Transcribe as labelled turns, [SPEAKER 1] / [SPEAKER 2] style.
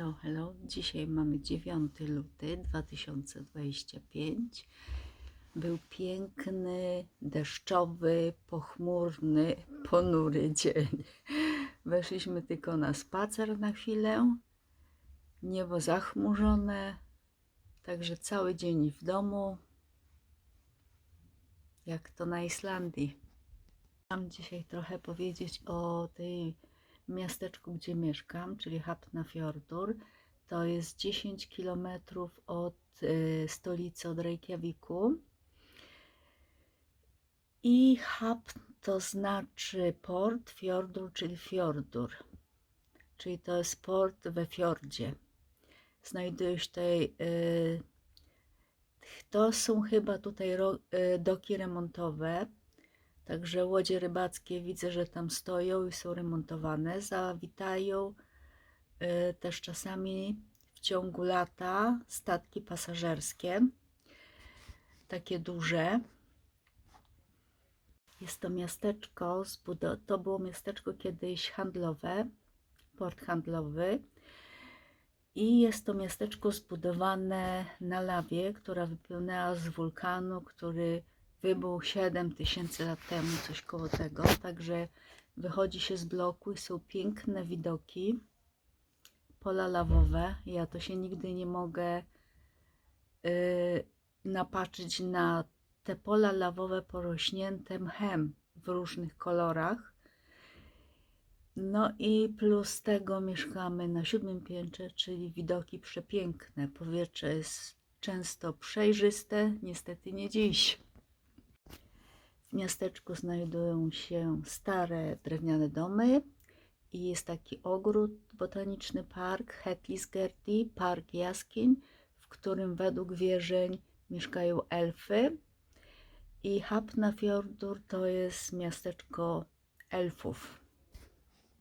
[SPEAKER 1] Hello, hello. Dzisiaj mamy 9 luty 2025. Był piękny, deszczowy, pochmurny, ponury dzień. Weszliśmy tylko na spacer na chwilę. Niebo zachmurzone, także cały dzień w domu. Jak to na Islandii. Chciałam dzisiaj trochę powiedzieć o tej miasteczku, gdzie mieszkam, czyli Hafnarfjordur. To jest 10 km od y, stolicy, od Reykjaviku. I Hafn to znaczy port, Fjordur, czyli fiordur. Czyli to jest port we fiordzie. Znajduje się tutaj, y, to są chyba tutaj ro, y, doki remontowe, Także łodzie rybackie widzę, że tam stoją i są remontowane. Zawitają y, też czasami w ciągu lata statki pasażerskie, takie duże. Jest to miasteczko, to było miasteczko kiedyś handlowe, port handlowy. I jest to miasteczko zbudowane na lawie, która wypłynęła z wulkanu, który wybuchł 7 tysięcy lat temu, coś koło tego. Także wychodzi się z bloku i są piękne widoki, pola lawowe. Ja to się nigdy nie mogę yy, napatrzyć na te pola lawowe porośnięte mchem w różnych kolorach. No i plus tego mieszkamy na siódmym piętrze, czyli widoki przepiękne. Powietrze jest często przejrzyste, niestety nie dziś. W miasteczku znajdują się stare drewniane domy i jest taki ogród, botaniczny park Hetlisgerdi, park jaskiń, w którym według wierzeń mieszkają elfy. I Hafnarfjordur to jest miasteczko elfów.